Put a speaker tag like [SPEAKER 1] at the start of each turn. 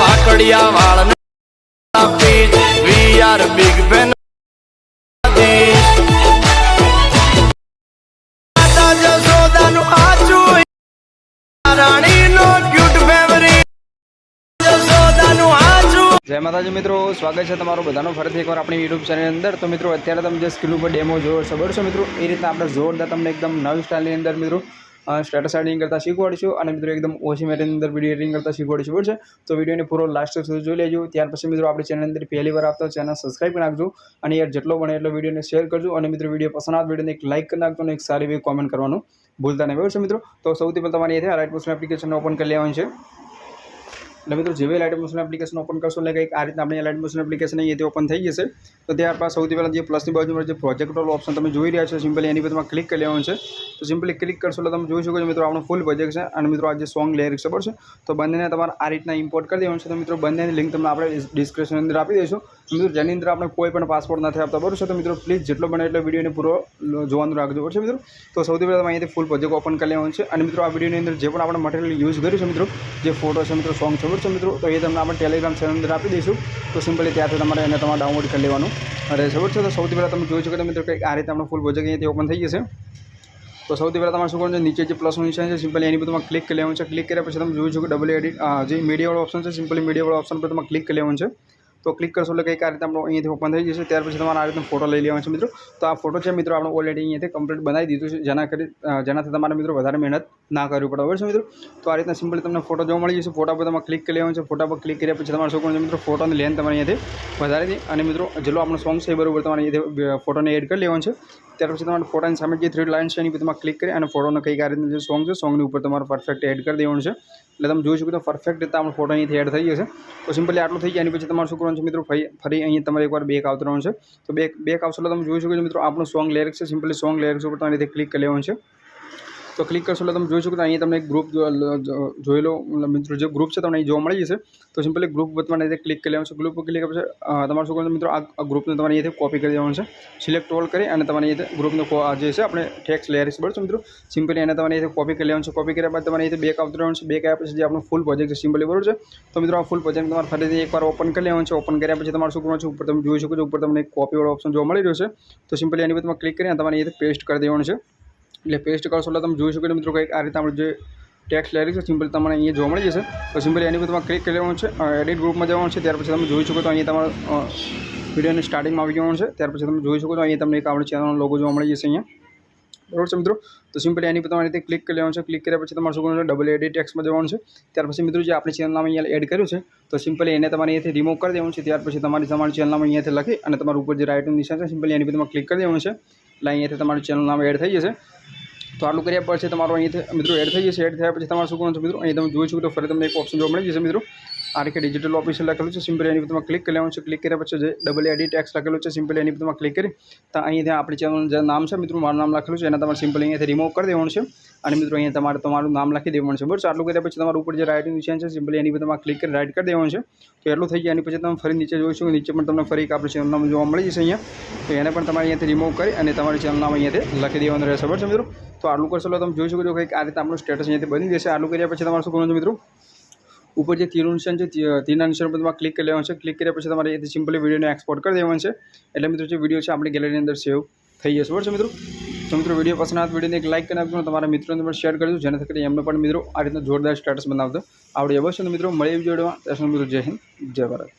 [SPEAKER 1] વાળિયા વાળ પીચ we are big આચું
[SPEAKER 2] જય માતાજી મિત્રો, સ્વાગત છે તમારું બધાનો ફરીથી એકવાર આપણી યુટ્યુબ ચેનલ અંદર. તો મિત્રો, અત્યારે તમે જે સ્કિલ ઉપર ડેમો જોયો છો, બરાબર મિત્રો? એ રીતના આપણે જોરદાર તમને એકદમ નવી સ્ટાઇલની અંદર મિત્રો સ્ટેટસ એડિંગ કરતાં શીખવાડીશું અને મિત્રો એકદમ ઓછી મેટરની અંદર વીડિયો એડિંગ કરતાં શીખવાડીશું, બરાબર છે? તો વિડીયોને પૂરો લાસ્ટ સુધી જોઈ લેજો. ત્યાર પછી મિત્રો આપણી ચેનલ અંદર પહેલી વાર આવતા ચેનલ સબસ્ક્રાઈબ કરી નાખજો અને યાર જેટલો બને એટલો વિડીયોને શેર કરજો અને મિત્રો વીડિયો પસંદ આવે વિડીયોને એક લાઇક કરી નાખજો અને એક સારી એવી કોમેન્ટ કરવાનું ભૂલતા નહીં, બરાબર છે મિત્રો? તો સૌથી પહેલાં તમારે Alight motion application open કરી લેવાની છે. એટલે મિત્રો જેવી લાઇટ મોશન એપ્લિકેશન ઓપન કરશો, એટલે કંઈક આ રીતના આપણે લાઇટ મોશન એપ્લિકેશન તે ઓપન થઈ જશે, તો ત્યારબાદ સૌથી પહેલાં જે પ્લસની બાજુમાં જે પ્રોજેક્ટલ ઓપ્શન તમે જોઈ રહ્યા છો સિમ્પલી એની પર તમારે ક્લિક કરી લેવાનું છે. તો સિમ્પલી ક્લિક કરશો એટલે તમે જોઈ શકો છો મિત્રો, આપણું ફૂલ પ્રોજેક્ટ છે અને મિત્રો, આ જે સોંગ લેરિક્સ ખબર છે? તો બંનેને તમારે આ રીતના ઇમ્પોર્ટ કરી દેવાનું છે. તો મિત્રો, બંનેની લિંક તમને આપણે ડિસ્ક્રિપ્શન અંદર આપી દઈશું. મિત્રો, જેની અંદર આપણે કોઈ પણ પાસપોર્ટ નથી આપતા, બરાબર છે? તો મિત્રો પ્લીઝ જેટલો બને એટલો વિડીયોને પૂરો જોવાનું રાખજો પડશે મિત્રો? તો સૌથી પહેલાં તમે અહીંયાથી ફૂલ પ્રોજેક્ટ ઓપન કરી લેવાનું છે. અને મિત્રો, આ વિડીયોની અંદર જે પણ આપણે મટીરિયલ યુઝ કર્યું છે મિત્રો, જે ફોટો છે મિત્રો સોંગ છે છે મિત્રો, તો એ તમને આપણે ટેલિગ્રામ ચેનલ અંદર આપી દઈશું. તો સિમ્પલી ત્યાંથી તમારે એને તમારે ડાઉનલોડ કરી લેવાનું. અને ખબર છે તો સૌથી પહેલાં તમે જોઈ શકો મિત્રો કંઈક આ રીતે આપણો ફૂલ પ્રોજેક્ટ અહીંયાથી ઓપન થઈ જશે. તો સૌથી પહેલાં તમારે શું કરવાનું છે? નીચે જે પ્લસનું નિશાન છે સિમ્પલી એની પર તમારે ક્લિક કરી લેવાનું છે. ક્લિક કર્યા પછી તમે જોઈ શકો ડબલ એડિટ જે મીડિયાવાળો ઓપ્શન છે સિમ્પલી મીડિયાવાળો ઓપ્શન પર તમારે ક્લિક કરી લેવાનું છે. તો ક્લિક કરશો એટલે કંઈક આ રીતે આપણો અહીંયાથી ઓપન થઈ જશે. ત્યાર પછી તમારે આ રીતે ફોટો લઈ લેવાનો છે મિત્રો. તો આ ફોટો છે મિત્રો, આપણે ઓલરેડી અહીંયાથી કમ્પ્લીટ બનાવી દીધું છે. જેના કરી જેનાથી તમારે મિત્રો વધારે મહેનત ના કરવી પડે, બરાબર છે મિત્રો? તો આ રીતના સિમ્પલી તમને ફોટો જોવા મળી જશે. ફોટા પર તમારે ક્લિક કરી લેવાનું છે. ફોટા પર ક્લિક કર્યા પછી તમારે શું કરવાનું છે મિત્રો? ફોટોની લેન્થ તમારે અહીંયાથી વધારી દે અને મિત્રો, જેટલો આપણો સોંગ છે બરોબર તમારે અહીંયાથી ફોટોને એડ કરી લેવાનું છે. ત્યાર પછી તમારે ફોટાની સામે જે થ્રી લાઇન છે, એની તમારે ક્લિક કરી અને ફોટોને કઈ રીતનું જે સોંગ છે સોંગની ઉપર તમારે પરફેક્ટ એડ કરી દેવાનું છે. એટલે તમે જોઈ શકો તો પરફેક્ટ રીતે આપણો ફોટો અહીંથી એડ થઈ જશે તો સિમ્પલી આટલું થઈ જાય, એની પછી તમારે શું કરવાનું છે મિત્રો, ફરી ફરી અહીં તમારે એકવાર બેક આવતરવાનું છે. તો બેક બેક આવશે એટલે તમે જોઈ શકો છો મિત્રો, આપણું સોંગ લેરિક્સ છે સિમ્પલી સોંગ લેરિક્સ ઉપર તમારે ક્લિક કરી લેવાનું છે. તો ક્લિક કરશો એટલે તમે જોઈ શકો તો અહીંયા તમને એક ગ્રુપ જોઈ લો મિત્રો જે ગ્રુપ છે તમને જોવા મળી જશે. તો સિમ્પલી ગ્રુપ તમારે રીતે ક્લિક કરી લેવાનું છે. ગ્રુપ પર ક્લિક કરશે તમારે શું કરવાનું મિત્રો, આ ગ્રુપને તમારે અહીંયાથી કોપી કરી દેવાનું છે. સિલેક્ટ ઓલ કરી અને તમારે અહીંયાથી ગ્રુપનો જે છે આપણે ટેક્સ લેયર્સ બરાબર છે મિત્રો? સિમ્પલી એને તમારે અહીંયાથી કોપી કરી લેવાનું છે. કોપી કર્યા બાદ તમારે અહીંયાથી બેક આવતું રહેવાનું છે. બેક આવ્યા પછી જે આપણું ફૂલ પ્રોજેક્ટ છે સિમ્પલી બરાબર છે. તો મિત્રો, આ ફૂલ પ્રોજેક્ટ તમારે ફરીથી એકવાર ઓપન કરી લેવાનું છે. ઓપન કર્યા પછી તમારે શું કરવાનું છે, ઉપર તમે જોઈ શકો છો, ઉપર તમને કોપીવાળો ઓપ્શન જોવા મળી રહ્યો છે. તો સિમ્પલી એની પર તમે ક્લિક કરીને તમારે અહીંયાથી પેસ્ટ કરી દેવાનું છે. એટલે પેસ્ટ કરશો એટલે તમે જોઈ શકો મિત્રો કંઈક આ રીતે આપણે જે ટેક્સ લેરી છે સિમ્પલ તમને અહીંયા જોવા મળી જશે. તો સિમ્પલ એની પર તમારે ક્લિક કરી લેવાનું છે એડિટ ગ્રુપમાં જવાનું છે, ત્યાર પછી તમે જોઈ શકો તો અહીંયા તમારો વિડીયોની સ્ટાર્ટિંગમાં આવી જવાનું છે. ત્યાર પછી તમે જોઈ શકો તો અહીંયા તમને એક આપણી ચેનલનો લોગો જોવા મળી જશે અહીંયા. બરોબર છે મિત્રો? તો સિમ્પલ એની પર તમારે ક્લિક કરી લેવાનું છે. ક્લિક કર્યા પછી તમારે શું ડબલ એડિટ ટેક્સમાં જવાનું છે. ત્યાર પછી મિત્રો જે આપણે ચેનલ અહીંયા એડ કર્યું છે, તો સિમ્પલી એને તમારે અહીંયાથી રિમૂવ કરી દેવાનું છે. ત્યાર પછી તમારી તમારી ચેનલ અહીંયાથી લખી અને તમારું ઉપર જે રાઇટનું નિશાન છે સિમ્પલી એની પર તમારે ક્લિક કરી દેવાનું છે. એટલે અહીંયાથી તમારું ચેનલ નામ એડ થઈ જશે. તો આટલું કર્યા પછી તમારું અહીંયાથી મિત્રો એડ થઈ જશે. એડ થયા પછી તમારે શું કરવાનું છે મિત્રો? અહીં તમે જોઈ શકો તો ફરી તમને એક ઓપ્શન જોવા મળી જશે મિત્રો. આ રીતે ડિજિટલ ઓફિસર લખેલું છે. સિમ્પલ એની પર તમે ક્લિક કરી લેવાનું છે. ક્લિક કર્યા પછી જે ડબલ એડિટ ટેક્સ લખેલું છે સિમ્પલ એની પર તમે ક્લિક કરી. તો ત્યાં આપણી ચેનલનું જે નામ છે મિત્રો, મારું નામ લખેલું છે. એના તમારે સિમ્પલ અહીંયાથી રિમૂવ કરી દેવાનું છે. અને મિત્રો, અહીંયા તમારે તમારું નામ લખી દેવાનું છે. બરાબર આટલું કર્યા પછી તમારું ઉપર જે રાઇટિંગ નિશાન છે સિમ્પલી એની પર તમારે ક્લિક કરી રાઇટ કરી દેવાનું છે. તો એટલું થઈ જાય એની પછી તમે ફરી નીચે જોઈશું નીચે પણ તમને ફરી એક આપણું ચેનલ નામ જોવા મળી જશે અહીંયા. તો એને પણ તમારે અહીંયાથી રિમૂવ કરી અને તમારું ચેનલ નામ અહીંયાથી લખી દેવાનું રહેશે. બરાબર છે મિત્રો? તો આટલું કરશો એટલે તમે જોઈ શકો છો કંઈક આ રીતે આપણું સ્ટેટસ અહીંયાથી બની જશે. આટલું કર્યા પછી તમારે શું કરવાનું છે મિત્રો? ઉપર જે તીરનું નિશાન છે તીરના નિશાન પર તમારે ક્લિક કરી લેવાનું છે. ક્લિક કર્યા પછી તમારે અહીંયાથી સિમ્પલી વિડીયોને એક્સપોર્ટ કરી દેવાનું છે. એટલે મિત્રો, જે વીડિયો છે, આપણી ગેલેરીની અંદર સેવ થઈ જશે. બરાબર છે મિત્રો? તો મિત્રો, વીડિયો પસંદ આવે વિડીયોને એક લાઇક કરી આપજો તમારા મિત્રોને પણ શેર કરજો. જેનાથી કરીને એમને પણ મિત્રો આ રીતના જોરદાર સ્ટેટસ બનાવતો આવડી જશે મિત્રો મળી જોડવા ત્યાં મિત્રો જય હિન્દ, જય ભારત.